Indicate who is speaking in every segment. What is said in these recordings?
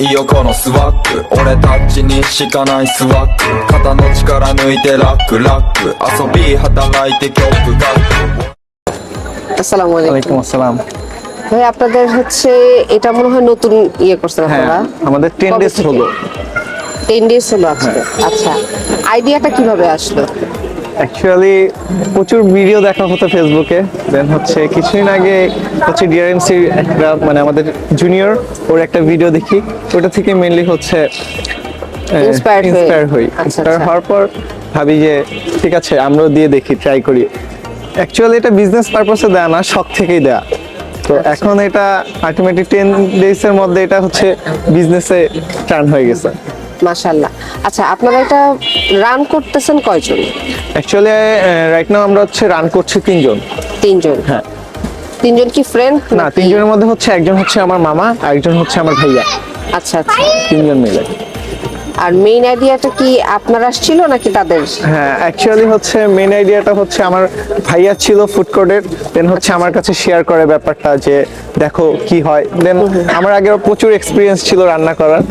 Speaker 1: いいよこのスワッグ俺たちにしかないスワッグ肩の力抜いてラックラック遊び働いて曲書く
Speaker 2: আসসালামু আলাইকুম
Speaker 3: ওয়ালাইকুম আসসালাম
Speaker 2: ভাই আপনাদের হচ্ছে এটা মনে হয় নতুন ইয়ে করছেন
Speaker 3: হ্যাঁ
Speaker 2: আপনারা
Speaker 3: আমাদের টেন
Speaker 2: কবে
Speaker 3: ডেজ
Speaker 2: থেকে?
Speaker 3: হলো
Speaker 2: টেন ডেজ হলো আজকে আচ্ছা আইডিয়াটা কিভাবে আসলো
Speaker 3: অ্যাকচুয়ালি প্রচুর ভিডিও দেখা হতো ফেসবুকে দেন হচ্ছে কিছুদিন আগে হচ্ছে ডিআরএমসির একটা মানে আমাদের জুনিয়র ওর একটা ভিডিও দেখি। ওটা থেকে মেনলি হচ্ছে ইন্সপায়ার হই।
Speaker 2: আচ্ছা,
Speaker 3: ইন্সপায়ার
Speaker 2: আচ্ছা।
Speaker 3: হওয়ার পর ভাবি যে ঠিক আছে আমরাও দিয়ে দেখি ট্রাই করি। অ্যাকচুয়ালি এটা বিজনেস পারপাসে দেয়া না শখ থেকেই দেয়া। তো
Speaker 2: আচ্ছা।
Speaker 3: এখন এটা আলটিমেটলি টেন ডেজের মধ্যে এটা হচ্ছে বিজনেসে টার্ন হয়ে গেছে।
Speaker 2: মাশাল্লাহ আচ্ছা আপনারা এটা রান করতেছেন কয়জন?
Speaker 3: অ্যাকচুয়ালি রাইট নাও আমরা হচ্ছে রান করছি তিনজন।
Speaker 2: তিনজন?
Speaker 3: হ্যাঁ।
Speaker 2: তিনজন কি ফ্রেন্ড
Speaker 3: না তিনজনের মধ্যে হচ্ছে একজন হচ্ছে আমার মামা আর একজন হচ্ছে আমার ভাইয়া।
Speaker 2: আচ্ছা আচ্ছা।
Speaker 3: তিনজন মিলে।
Speaker 2: আর মেইন আইডিয়াটা কি আপনার আসছিল নাকি তাদের?
Speaker 3: হ্যাঁ অ্যাকচুয়ালি হচ্ছে মেন আইডিয়াটা হচ্ছে আমার ভাইয়া ছিল ফুড কোর্টের দেন হচ্ছে আমার কাছে শেয়ার করে ব্যাপারটা যে দেখো কি হয়। দেন আমার আগে প্রচুর এক্সপিরিয়েন্স ছিল রান্না করার।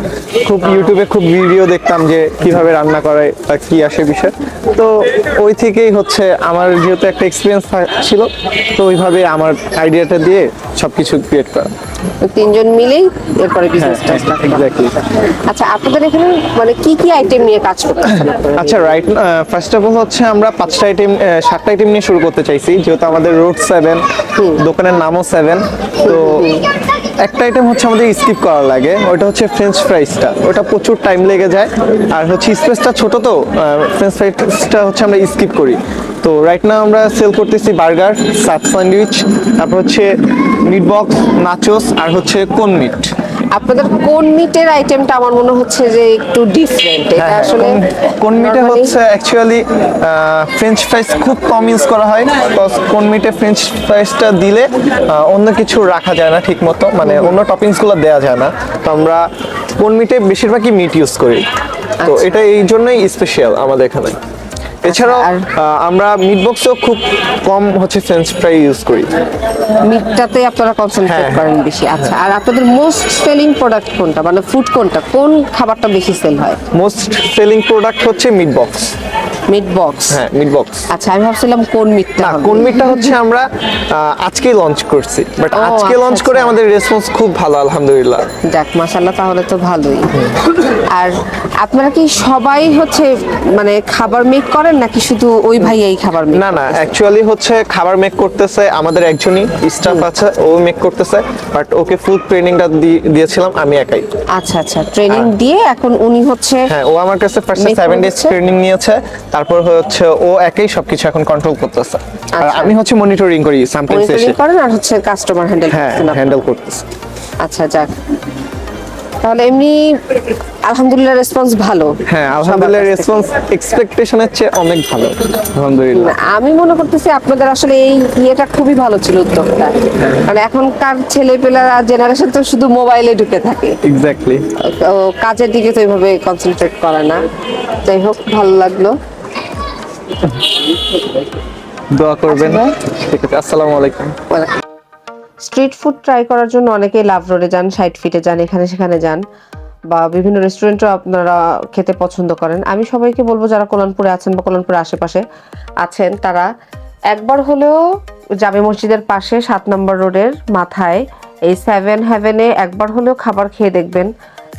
Speaker 3: খুব ইউটিউবে খুব ভিডিও দেখতাম যে কীভাবে রান্না করে বা কি আসে বিষয়। তো ওই থেকেই হচ্ছে আমার যেহেতু একটা এক্সপিরিয়েন্স ছিল তো ওইভাবে আমার আইডিয়াটা দিয়ে সবকিছু ক্রিয়েট করা।
Speaker 2: তিনজন মিলেই এরপরে
Speaker 3: হ্যাঁ
Speaker 2: বিজনেসটা
Speaker 3: এক্স্যাক্টলি
Speaker 2: আচ্ছা আপনাদের এখানে মানে কি কি আইটেম নিয়ে কাজ করতেছেন
Speaker 3: আচ্ছা রাইট ফার্স্ট অফ অল হচ্ছে আমরা পাঁচটা আইটেম সাতটা আইটেম নিয়ে শুরু করতে চাইছি। যেহেতু আমাদের রোড সেভেন দোকানের নামও সেভেন তো একটা আইটেম হচ্ছে আমাদের স্কিপ করা লাগে ওটা হচ্ছে ফ্রেঞ্চ ফ্রাইসটা ওটা প্রচুর টাইম লেগে যায়। আর হচ্ছে স্পেসটা ছোট তো ফ্রেঞ্চ ফ্রাইসটা হচ্ছে আমরা স্কিপ করি। তো রাইট নাও আমরা সেল করতেছি বার্গার সাত স্যান্ডউইচ তারপর হচ্ছে মিট বক্স নাচোস আর হচ্ছে কোন মিট
Speaker 2: আপনাদের কোন মিটের আইটেমটা আমার মনে হচ্ছে যে একটু ডিফারেন্ট এটা আসলে
Speaker 3: কোন মিটে হচ্ছে অ্যাকচুয়ালি ফ্রেঞ্চ ফ্রাইস খুব কম ইউজ করা হয় কোন মিটে ফ্রেঞ্চ ফ্রাইসটা দিলে অন্য কিছু রাখা যায় না ঠিক মতো মানে অন্য টপিংসগুলো দেওয়া যায় না। তো আমরা কোন মিটে বেশিরভাগই মিট ইউজ করি। তো
Speaker 2: আচ্ছা।
Speaker 3: এটা এই জন্যই স্পেশাল আমাদের এখানে। এছাড়াও আমরা মিট বক্সও খুব কম হচ্ছে ফ্রেঞ্চ ফ্রাই ইউজ করি।
Speaker 2: মিটটাতে আপনারা কনসেন্ট্রেট
Speaker 3: হ্যাঁ,
Speaker 2: করেন বেশি আচ্ছা। আর আপনাদের মোস্ট সেলিং প্রোডাক্ট কোনটা? মানে ফুড কোনটা? কোন খাবারটা বেশি সেল হয়?
Speaker 3: মোস্ট সেলিং প্রোডাক্ট হচ্ছে মিট বক্স
Speaker 2: মিট বক্স
Speaker 3: হ্যাঁ মিট বক্স
Speaker 2: আচ্ছা আমি ভাবছিলাম কোন মিটটা
Speaker 3: না কোন মিটটা হচ্ছে আমরা আহ, লঞ্চ করছি। বাট আজকে
Speaker 2: আচ্ছা,
Speaker 3: লঞ্চ করে
Speaker 2: আচ্ছা।
Speaker 3: আমাদের রেসপন্স খুব ভালো আলহামদুলিল্লাহ।
Speaker 2: যাক মাশাল্লাহ তাহলে তো ভালোই। আর আপনারা কি সবাই হচ্ছে মানে খাবার মেক করেন নাকি শুধু ওই ভাই এই খাবার মেক
Speaker 3: না না অ্যাকচুয়ালি হচ্ছে খাবার মেক করতেছে আমাদের একজনই স্টাফ আছে ও মেক করতেছে বাট ওকে ফুল ট্রেনিংটা দিয়েছিলাম আমি একাই।
Speaker 2: আচ্ছা আচ্ছা ট্রেনিং দিয়ে এখন উনি হচ্ছে
Speaker 3: হ্যাঁ ও আমার কাছে ফার্স্টে
Speaker 2: Make
Speaker 3: সেভেন ডেজ ট্রেনিং নিয়েছে তারপর হচ্ছে ও একাই সবকিছু এখন কন্ট্রোল করতেছে। আর
Speaker 2: আচ্ছা।
Speaker 3: আমি হচ্ছে মনিটরিং করি সামটাইমস
Speaker 2: মনিটরিং
Speaker 3: এসে
Speaker 2: করেন আর হচ্ছে কাস্টমার হ্যান্ডেল
Speaker 3: হ্যাঁ হ্যান্ডেল করতেছে।
Speaker 2: আচ্ছা যাক। তাহলে এমনি আলহামদুলিল্লাহ রেসপন্স ভালো।
Speaker 3: হ্যাঁ আলহামদুলিল্লাহ। রেসপন্স এক্সপেকটেশনের চেয়ে অনেক ভালো। আলহামদুলিল্লাহ।
Speaker 2: আমি মনে করতেছি আপনাদের আসলে এই ইয়েটা খুবই ভালো ছিল উদ্যোগটা কারণ এখনকার ছেলেপেলারা জেনারেশন তো শুধু মোবাইলে ঢুকে থাকে।
Speaker 3: এক্স্যাক্টলি
Speaker 2: কাজের দিকে তো এইভাবে কনসেন্ট্রেট করে না। যাই হোক ভালো লাগল।
Speaker 3: দোয়া করবেন।
Speaker 2: আচ্ছা,
Speaker 3: ঠিক আছে আসসালামু আলাইকুম।
Speaker 2: স্ট্রিট ফুড ট্রাই করার জন্য অনেকেই লাভ রোডে যান সাইড ফিটে যান এখানে সেখানে যান বা বিভিন্ন রেস্টুরেন্টও আপনারা খেতে পছন্দ করেন। আমি সবাইকে বলব যারা কোলানপুরে আছেন বা কোলানপুরের আশেপাশে আছেন তারা একবার হলেও জামে মসজিদের পাশে সাত নম্বর রোডের মাথায় এই সেভেন হ্যাভেনে একবার হলেও খাবার খেয়ে দেখবেন।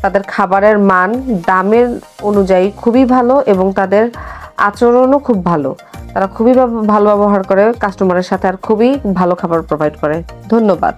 Speaker 2: তাদের খাবারের মান দামের অনুযায়ী খুবই ভালো এবং তাদের আচরণও খুব ভালো। তারা খুবই ভালো ব্যবহার করে কাস্টমারের সাথে আর খুবই ভালো খাবার প্রোভাইড করে। ধন্যবাদ।